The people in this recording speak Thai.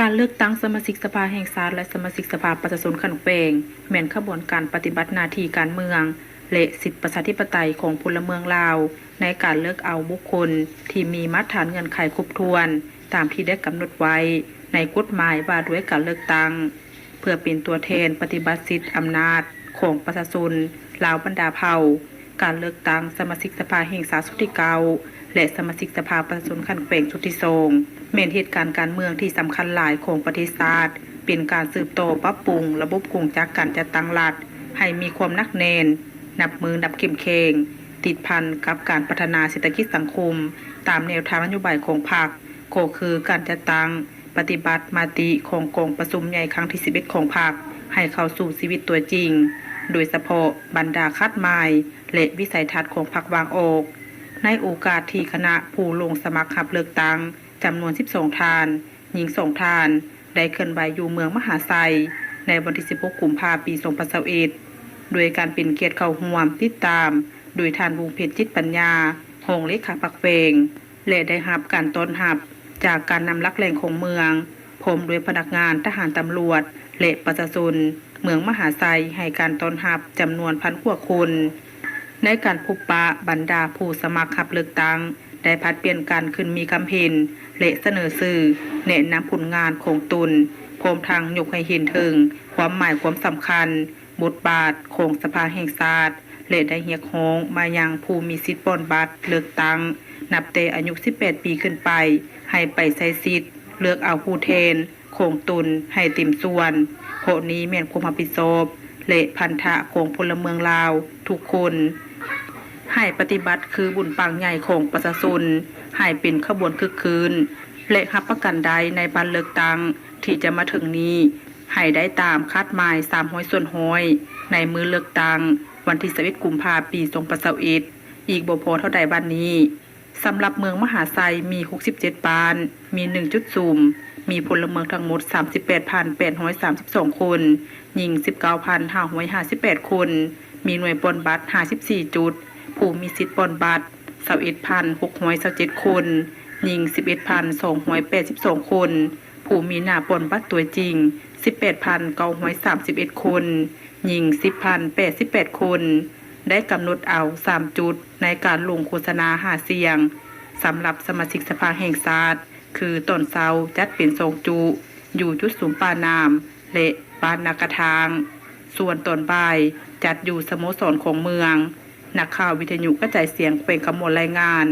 การเลือกตั้งสมาชิกสภาแห่งชาติและสมาชิกสภาประชาชนขนมเปงแม่นขบวนการปฏิบัติหน้าที่การเมือง และสิทธิประชาธิปไตยของพลเมืองลาว ในการเลือกเอาบุคคลที่มีมาตรฐานเงื่อนไขครบถ้วน ตามที่ได้กำหนดไว้ ในกฎหมายว่าด้วยการเลือกตั้ง เพื่อเป็นตัวแทนปฏิบัติสิทธิอำนาจของประชาชนลาวบรรดาเผ่า การเลือกตั้งสมาชิกสภาแห่งชาติสุดที่เก้า และสมาชิกสภาประชาชนขันแปลงสุดที่สองเมนเหตุการณ์การเมืองที่สำคัญหลายของประเทศชาติเป็นการสืบโตปรับปรุง ระบบกงจากการจัดตั้งรัฐให้มีความนักแนน นับมือนับเข้มแข็งติดพันกับการพัฒนาเศรษฐกิจสังคม ตามแนวทางนโยบายของพรรคก็คือการจัดตั้งปฏิบัติมาติของกองประชุมใหญ่ครั้งที่ 11 ของพรรคให้เข้าสู่ชีวิตตัวจริง โดยเฉพาะบรรดาคาดหมายและวิสัยทัศน์ของพรรควางออก ในโอกาสที่คณะผู้ลงสมัครขับเลือกตั้งจำนวน 12 ทาน หญิงสองทาน ได้เคลื่อนไหวอยู่เมืองมหาไซในวันที่ 16 กุมภาพันธ์ ปี 2021โดยการเป็นเกียรติเข้าห่วมติดตาม โดยทานวงเพชรจิตปัญญาหงเลขาปักเฟงและได้รับการต้อนรับ จากการนำลักแหล่งของเมืองพร้อมด้วยพนักงานทหารตำรวจ และประชาชนเมืองมหาไซให้การต้อนรับจำนวนพันกว่าคน ในการพบปะบรรดาผู้สมัครขับเลือกตั้งได้พัดเปลี่ยนกันขึ้นมีคำเห็นและเสนอสื่อแนะนำผลงานของตนพร้อมทางยกให้เห็นถึง ความหมายความสำคัญ บทบาทของสภาแห่งชาติและได้เรียกร้องมายังผู้มีสิทธิ์ปนบัตรเลือกตั้ง นับแต่อายุ 18 ปีขึ้นไป ให้ไปใช้สิทธิ์ เลือกเอาผู้แทนของตนให้เต็มส่วนเพราะนี้แม่นความรับผิดชอบและพันธะของพลเมืองลาว ทุกคน ให้ปฏิบัติคือบุญปางใหญ่ของประชาชนให้เป็นขบวนคึกคืน และรับประกันใดในบันเลือกตั้งที่จะมาถึงนี้ ให้ได้ตามคาดหมายสามห้อยส่วนห้อย ในมือเลือกตั้งวันที่11กุมภาพันธ์ปี2021อีกบ่พอเท่าใดบัดนนี้สำหรับเมืองมหาไซมี 67 ปาน มี 1 จุดซุ่ม มีพลเมืองทั้งหมด 38,832 คนหญิง 19,558 คน มีหน่วยปนบัตร 54 จุด ผู้มีสิทธิ์ปนบัตร21,627คนหญิง11,282คน ผู้มีหน้าปนบัตรตัวจริง18,931คนหญิง10,088คน ได้กำหนดเอา3จุดในการลงโฆษณาหาเสียงสำหรับสมาชิกสภาแห่งชาติคือต้นเสาจัดเป็นทรงจุ อยู่จุดสูงปานามและปานนากระทาง ส่วนตอนใบจัดอยู่สโมสรของเมือง นักข่าววิทยุกระจายเสียงเป็นขมวลรายงาน